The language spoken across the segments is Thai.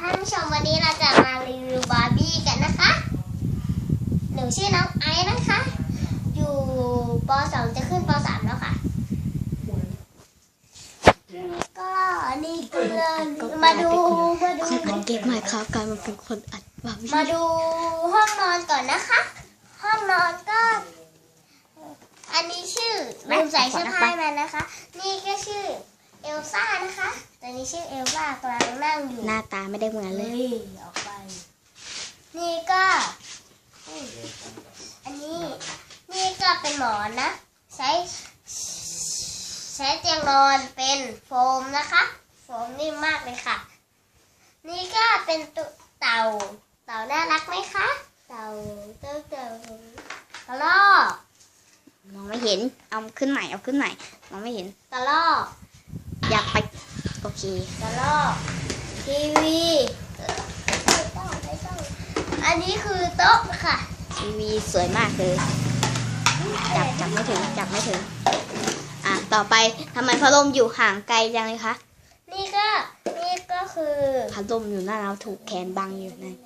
ท่านผู้ชมวันนี้เราจะมารีวิวบาร์บี้กันนะคะ หนูชื่อน้องไอซ์นะคะ อยู่ป .2 จะขึ้นป .3 แล้วค่ะ ก็นี่ก็มาดูมาดูคนอัดเก็บใหม่ครับกลายมาเป็นคนอัดว่าไม่มาดูห้องนอนก่อนนะคะ ห้องนอนก็ อันนี้ชื่อลืมใส่เสื้อผ้าให้มันนะคะ นี่ก็ชื่อเอลซ่านะคะ ตัวนี้ชื่อเอลซ่ากำลังนั่งอยู่หน้าตาไม่ได้เหมือนเลยเลยออกไป นี่ก็อุ้ยอันนี้นี่ก็เป็นหมอนนะ ใช้ใช้เตียงนอนเป็นโฟมนะคะ โฟมนิ่มมากเลยค่ะ นี่ก็เป็นตุเต่า เต่าน่ารักไหมคะ เต่าเต่าเต่ากระรอกมองไม่เห็น เอาขึ้นใหม่ เอาขึ้นใหม่ มองไม่เห็นกระรอกอยากไปโอเคกระรอกทีวีไม่ต้องไม่ต้อง อันนี้คือโต๊ะค่ะ ทีวีสวยมากเลย จับจับไม่ถึงจับไม่ถึง อะ ต่อไปทำไมพัดลมอยู่ห่างไกลจังเลยคะ นี่ก็ นี่ก็คือพัดลมอยู่หน้าเราถูกแขนบังอยู่นั่น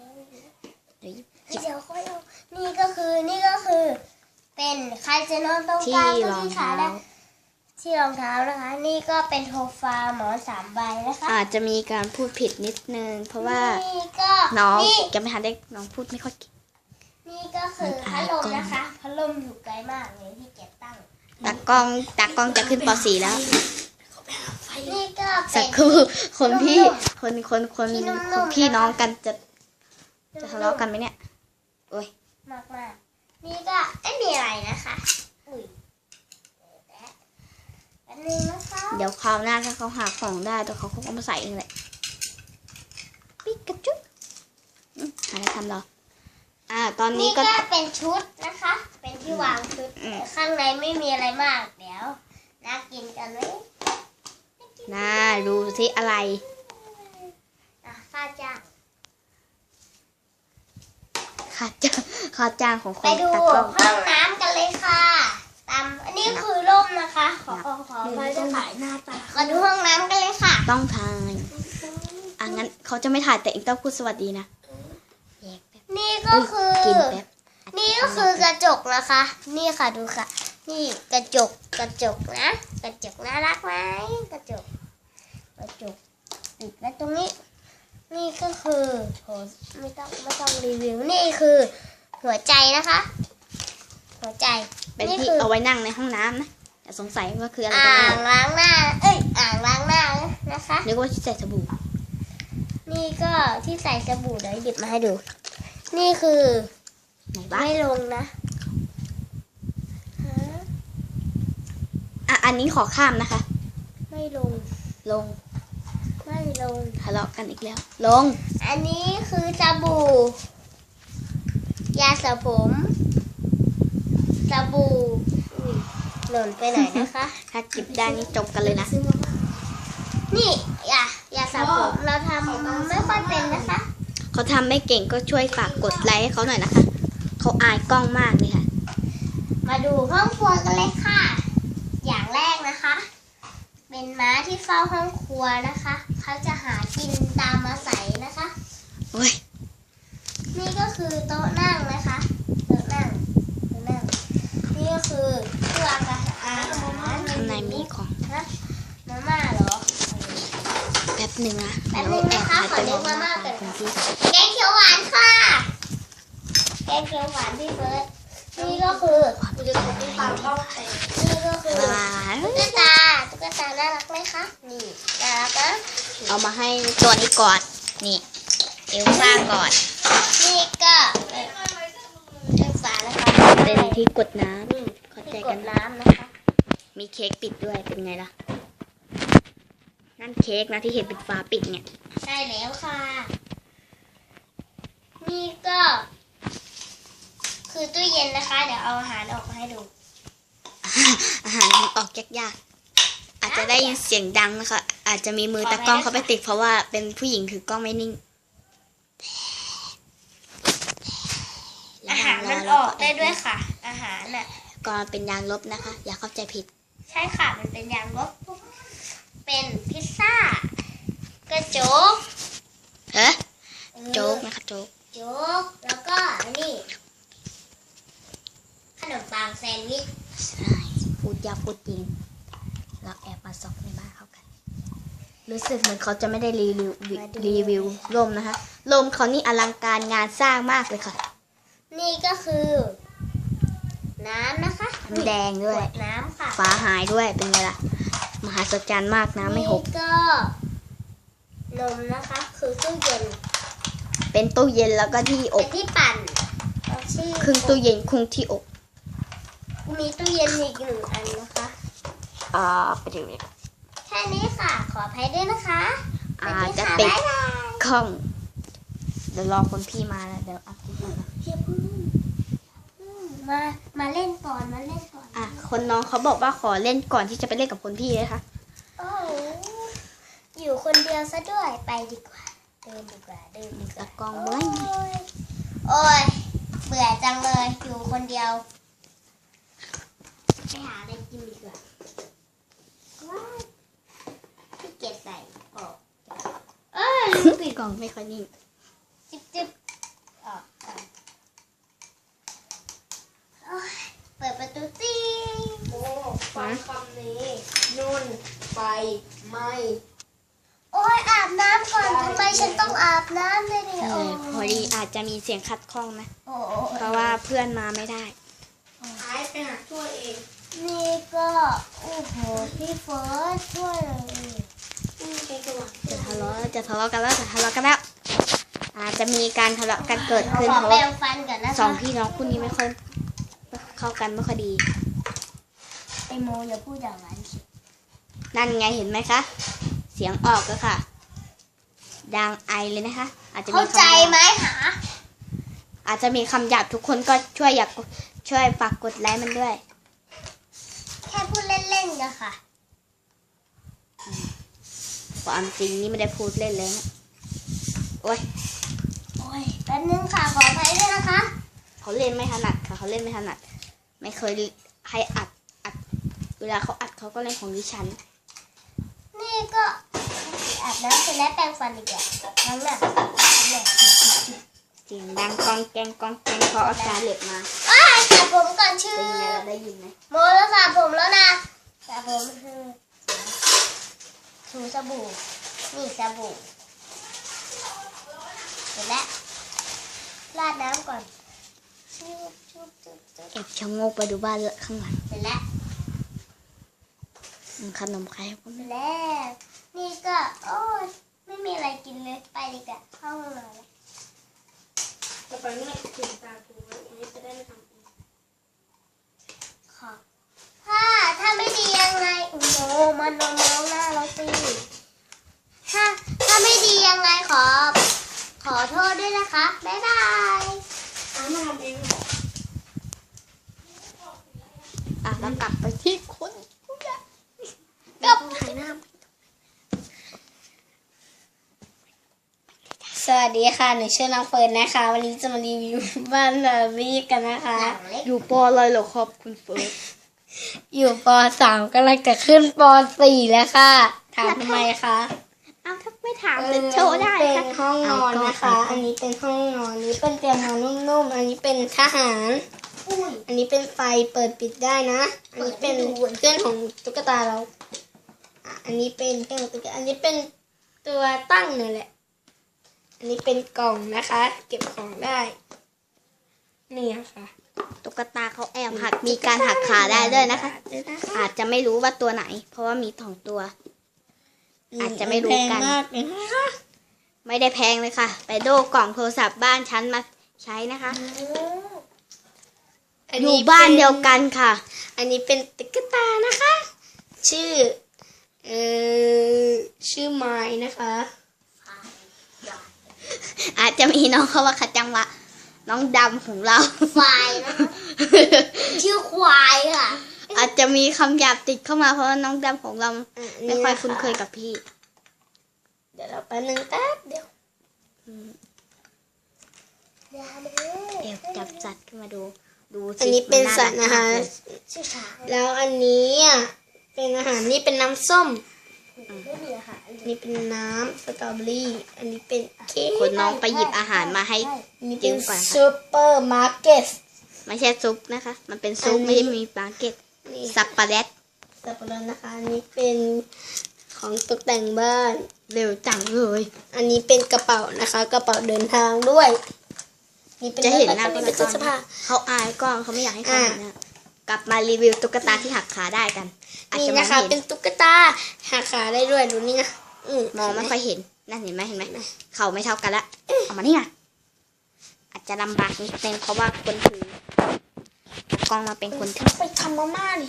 เดี๋ยวเดี๋ยวค่อยเอานี่ก็คือ นี่ก็คือ เป็นใครจะนอนตรงที่กลางรองที่ขาเท้าได้ ที่รองเท้านะคะ นี่ก็เป็นโซฟาหมอนสามใบนะคะอาจจะมีการพูดผิดนิดนึง เพราะว่านี่ก็น้องนี่จะไม่ทันได้น้องพูดไม่ค่อยเก่งนี่ก็คือมันพัอาดยลมกล้องนะคะพัดลมอยู่ไกลมากเลยที่เก็บตั้ง ตากล้องตากล้องจะขึ้นป .4 แล้ว นี่ก็เป็สักน ครู่คนพี่นุ่มคนคนคนที่นุ่มๆคนพี่นะคะ น้องกันจะจะทะเลาะกันไหมเนี่ยโอ้ยมากมากๆนี่ก็ไม่มีอะไรนะคะ อุ้ยแป๊บนึงนะคะ เดี๋ยวคราวหน้าถ้าเขาหาของได้แต่เขาคงเอามาใส่เองแหละปิกาจูอืมหาอะไรทำเหรออ่า ตอนนี้นี่ก็ ก็เป็นชุดนะคะ เป็นที่วางชุดอืม ข้างในไม่มีอะไรมากเดี๋ยวน่ากินกันไหมน่าดูสิอะไร อะข้าจ้าง ค่าจ้างค่าจ้างของคไปนดูตัดกล้อง ห้องน้ำกันเลยค่ะ ตามอันนี้คือร่ มนะคะ ขอขอขอขอจะถ่ายหน้าตามาดูห้องน้ำกันเลยค่ะ ต้องทายอะงั้นเขาจะไม่ถ่ายแต่เองต้องพูดสวัสดีนะแยกแป๊บนี่ก็คือ กินแป๊บนี่ก็คือกระจกนะคะ นี่ค่ะดูค่ะ นี่กระจกกระจกนะกระจกน่ารักไหมกระจกกระจกติดไว้ตรงนี้ นี่ก็คือโหไม่ต้องไม่ต้องรีวิวนี่คือหัวใจนะคะ หัวใจเป็นนี่ที่คือเอาไว้นั่งในห้องน้ำนะอย่า สงสัยว่าคืออะไรอ่ากันแน่งล้างหน้า เอ้ย อ่างล้างหน้านะคะ นึกว่าที่ใส่สบู่ นี่ก็ที่ใส่สบู่เดี๋ยวหยิบมาให้ดู นี่คือไหนบ้างไม่ลงนะฮะอะอันนี้ขอข้ามนะคะ ไม่ลง ลง ไม่ลง ทะเลาะกันอีกแล้ว ลง อันนี้คือสบู่ ยาสระผม สบู่อุ๊ย หล่นไปไหนนะคะ ถ้าจิบได้นี่จบกันเลยนะ นี่ยายาสระผมเราทำไม่ค่อยเป็นนะคะ เขาทำไม่เก่งก็ช่วยฝากกดไลค์ให้เขาหน่อยนะคะ เขาอายกล้องมากเลยค่ะ มาดูห้องครัวกันเลยค่ะ อย่างแรกนะคะ เป็นม้าที่เฝ้าห้องครัวนะคะ เขาจะหากินตามมาใส่นะคะ โอ้ยนี่ก็คือโต๊ะนั่งนะคะ โต๊ะนั่งโต๊ะนั่ง นี่ก็คือเครื่องอาหาร ข้างในมีของ ฮะมาม่าเหรอ แป๊บ หนึ่งนะแป๊บนึงนะคะเดี๋ยวขอเรียกมาม่าก่อนคุณพี่แกงเขียวหวานค่ะ แกงเขียวหวานพี่เฟิร์สนี่ก็คือนี่ก็คือว้าวตุ๊กตาตุ๊กตาน่ารักไหมคะนี่น่ารักนะเอามาให้ตัวนี้ก่อนนี่เอลซ่าก่อน นี่ก็เป็นเครื่องฝานะคะเป็นที่กดน้นี่ำเข้าใจที่กกัดนน้ำนะคะ มีเค้กปิดด้วยเป็นไงล่ะ นั่นเค้กนะที่เห็นปิดฝาปิดเนี่ย ใช่แล้วค่ะ นี่ก็ คือตู้เย็นนะคะ เดี๋ยวเอาอาหารออกมาให้ดู อาหารมันออกยากๆ อาจจะได้ยินเสียงดังนะคะ อาจจะมีมือตากล้องเขาไปติดเพราะว่าเป็นผู้หญิงถือกล้องไม่นิ่ง อาหารมันออกได้ด้วยค่ะ อาหารน่ะก็เป็นยางลบนะคะ อย่าเข้าใจผิด ใช่ค่ะ มันเป็นยางลบ เป็นพิซซ่ากระจกเฮ้จ๊กโจ๊กแล้วก็อันนี้ขนมปังแซนด์วิชใช่พูดยากพูดจริง เราแอบมาซอกในบ้านเขากัน รู้สึกเหมือนเขาจะไม่ได้รีวิวรีวิวลมนะคะลมเขานี่อลังการงานสร้างมากเลยค่ะ นี่ก็คือ น้ำนะคะน้ำแดงด้วยขวดน้ำค่ะฝาหายด้วยเป็นไงล่ะ มหัศจรรย์มากน้ำไม่หกนี่ก็นมนะคะคือตู้เย็น เป็นตู้เย็นแล้วก็ที่อเป็นบที่ปั่นเอาชื่อครึ่งตู้เย็นครึ่งที่อบ มีตู้เย็นอีกหนึ่งอันนะคะอ่าไปดูแค่นี้ค่ะ ขออภัยด้วยนะคะอาไปจะค่ะติดบ๊ายบายกล้องเดี๋ยวรอคนพี่มาแล้วเดี๋ยวอัพคลิปมานะเดี๋ยวพึ่งพึ่งมามาเล่นก่อนมาเล่นก่อน อะคนน้องเขาบอกว่าขอเล่นก่อนที่จะไปเล่นกับคนพี่นะคะโอ้โหอยู่คนเดียวซะด้วยไปดีกว่า เดินดีกว่าเดินดีกว่าตะกล้องโอ้เว้ยยโอ้ยเบื่อจังเลยอยู่คนเดียวไปหาอะไรกินดีกว่าว้ายพี่เกียจใส่ออกเอ้ยปิดกล่องไม่ค่อยนิ่ง จิบจิบออกกันโอ้ยเปิดประตูตี โอ้ฟังคำนี้ นุ่น ไป ไม่ โอ้ยอาบน้ำก่อนทำไมฉันต้องอาบน้ำเลยเนี่ย เอโอ้อพอดีอาจจะมีเสียงขัดข้องนะโอ้เพราะว่าเพื่อนมาไม่ได้หายไปหาช่วยเอง นี่ก็โอ้โหพี่เฟิร์สช่วยเลยอืมเป็นตัวจะทะเลาะจะทะเลาะกันแล้วจะทะเลาะกันแล้ว อาจจะมีการทะเลาะกันเกิดขึ้นขอเพราะแปรว่างฟันก่อนนะคะสองพี่น้องคู่นี้ไม่ค่อยเข้ากันไม่ค่อยดีไอโมอย่าพูดอย่างนั้นสินั่นไงเห็นไหมคะ เสียงออกก็ค่ะ ดังไอเลยนะคะ อาจจะมีเข้าคำใจหยาบไหมหาอาจจะมีคำหยาบทุกคนก็ช่วยอยากช่วยฝากกดไลค์มันด้วย แค่พูดเล่นๆกันค่ะความจริงนี่ไม่ได้พูดเล่นเลยนะโอ้ยโอ้ยแป๊บนึงค่ะขออภัยด้วยนะคะ เขาเล่นไม่ถนัดค่ะเขาเล่นไม่ถนัด ไม่เคยให้อัดอัด เวลาเขาอัดเขาก็เล่นของดิฉัน นี่ก็ อาบน้ำเสร็จแล้วแปรงฟันอีกแล้วน้ำหนักเนี่ยเสียงดังกองแกงกองแกงเพราะเอาจารย์เหล็กมาอ้ายสระผมก่อนชื่อเป็นไงเราได้ยินไหมโมแล้วสระผมแล้วนะสระผมคือถูสบู่นี่สบู่เสร็จแล้วราดน้ำก่อนชุบชุบชุบชุบเอ็บชะโงกไปดูบ้านข้างหลังเสร็จแล้วอืมขนมใครก็เสไม่ร็จแล้ว นี่ก็โอ้ยไม่มีอะไรกินเลยไปดีกว่าเข้าห้องนอนแล้วต่อไปไม่ถึงตากูแล้วอันนี้จะได้ไม่ทำอีกขอบถ้าถ้าไม่ดียังไงโอ้โหมันนมน้องหน้าเราสิถ้าถ้าไม่ดียังไงขอ ขอโทษด้วยนะคะบ๊ายบายอ้าวมาทำเองเหรออะแล้วกลับไปที่คนผู้ใหญ่กับถ่ายหน้า สวัสดีค่ะ หนูชื่อน้องเฟิร์นนะคะ วันนี้จะมารีวิวบ้านเบอร์บี้กันนะคะหลังเล็กอยู่ปออะไรเหรอครับคุณเฟิร์สอยู่ปสามกำลังจะขึ้นปสี่แล้วค่ะ ถามทำไมคะอ้าวถ้าไม่ถามจะโชว์ได้เป็ค่ะนห้องนอนนะคะ อันนี้เป็นห้องนอนอันนี้เป็นเตียงนอนนุ่มๆ อันนี้เป็นทหารอุ้ยอันนี้เป็นไฟเปิดปิดได้นะ อันนี้เป็นเพื่อนของตุ๊กตาเราอะอันนี้เป็นเพื่อนของตุ๊กตาอันนี้เป็นตัวตั้งนี่แหละ อันนี้เป็นกล่องนะคะ เก็บของได้ นี่ค่ะตุ๊กตาเขาแอบหักมีการหักขาได้ด้วยนะคะด้วยนะคะอาจจะไม่รู้ว่าตัวไหน เพราะว่ามีสองตัว อาจจะไม่รู้กันแพงมากเลยนะคะไม่ได้แพงเลยค่ะ ไปโดกล่องโทรศัพท์บ้านฉันมาใช้นะคะอันอยู่นี้บ้านป็เดียวกันค่ะ อันนี้เป็นตุ๊กตานะคะ ชื่อ เอ่อชื่อไม้นะคะ อาจจะมีน้องเขาว่าขจังวะน้องดำของเรา ควายนะคะชื่อควายค่ะ อาจจะมีคำหยาบติดเข้ามาเพราะว่าน้องดำของเราอะไม่ค่อยนะะคุ้นเคยกับพี่ เดี๋ยวเราแป๊บนึงแป๊บเดียวอย่าเลยเดี๋ยวจับสัตว์ขึ้นมาดู ดูสิอันนี้เป็นมัาสัตว์นะคะ มากเลยชื่อช้างแล้วอันนี้อะเป็นอาหารนี่เป็นน้ำส้มโอ้ ไม่มีอาหารอันนี้เป็นน้ำสตรอเบอรี่ อันนี้เป็นเค้กคนน้องไปหยิบอาหารมาให้อันนี้จิ้เป็นมก่อนค่ะซูเปอร์มาร์เก็ต ไม่ใช่ซุปนะคะ มันเป็นซุปอันนี้ ไม่ได้มีปลาเก็ตนี่สับปะรดสับปะรดนะคะ อันนี้เป็นของตกแต่งบ้าน เร็วจังเลย อันนี้เป็นกระเป๋านะคะ กระเป๋าเดินทางด้วย นี่เป็นจะเห็นหน้าอันก็นี้ไม่เป็นตู้เสื้อผ้า เขาอายกล้องเขาไม่อยากให้ใครอ่า เห็นนะ กลับมารีวิวตุ๊กตาที่หักขาได้กันอาจนี่จะมองนะคะไม่เป็เห็นนตุ๊กตาหักขาได้ด้วยดูนี่นะอืมมองไม่ค่อยเห็นนั่นเห็นไหมเห็นไหมเขาไม่เท่ากันละเอามานี่นะอาจจะลำบากนิดนึงเพราะว่าคนถือกล้องมาเป็นคนถือ ไปทำมาม่าดิ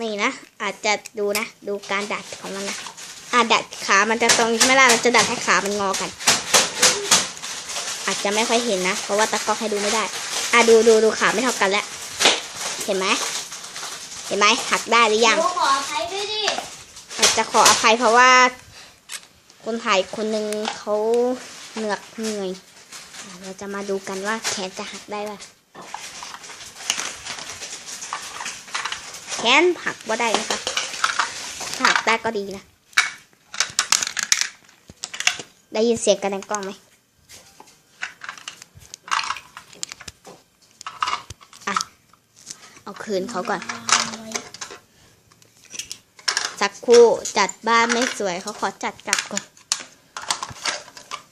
นี่นะอาจจะดูนะ ดูการดัดของมันนะอ่าดัดขามันจะตรงใช่ไหมล่ะเราจะดัดให้ขามันงอกัน อาจจะไม่ค่อยเห็นนะ เพราะว่าตะกล้องให้ดูไม่ได้ อะดูดูดูขาไม่เท่ากันแล้ว เห็นไหมเห็นไหมหักได้หรือยังหนูขออภัยด้วยดิอาจจะขออภัยเพราะว่า คนถ่ายคนหนึ่งเขาเหนือกเหนื่อยอะเราจะมาดูกันว่าแขนจะหักได้ป่ะแขนหักว่าได้นะคะถ้าหักได้ก็ดีนะได้ยินเสียงกระดังกล้องไหมอะ เอา คืนเขาก่อน สักครู่จัดบ้านไม่สวยเขาขอจัดกลับก่อน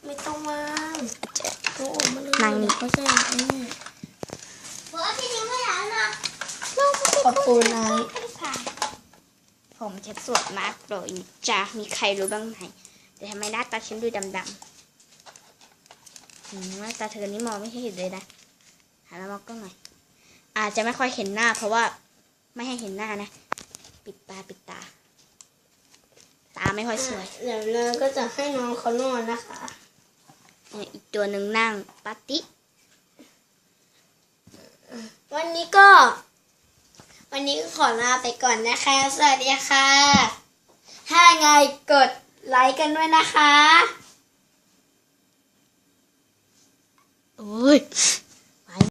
ไม่ต้องวางจะเอาออกมาเลยนั่งนี่เขาใส่อันนี้บอกว่าที่ทิ้งไม่หานะขอบคุณนะผมฉันสวยมากเลยจ้ามีใครรู้บ้างไหมแต่ทำไมหน้าตาฉันดูดำๆอืมหน้าตาเธอนี่มองไม่เห็นเลยนะหันมามองกล้องหน่อย อาจจะไม่ค่อยเห็นหน้า เพราะว่าไม่ให้เห็นหน้านะ ปิดตาปิดตา ตาไม่ค่อยสวย เดี๋ยวเราก็จะให้น้องเขานอนนะคะเนี่ยอีกตัวหนึ่งนั่งปาติวันนี้ก็ วันนี้ก็ขอลาไปก่อนนะคะ สวัสดีค่ะ ถ้าไงกดไลค์กันด้วยนะคะ โอ้ย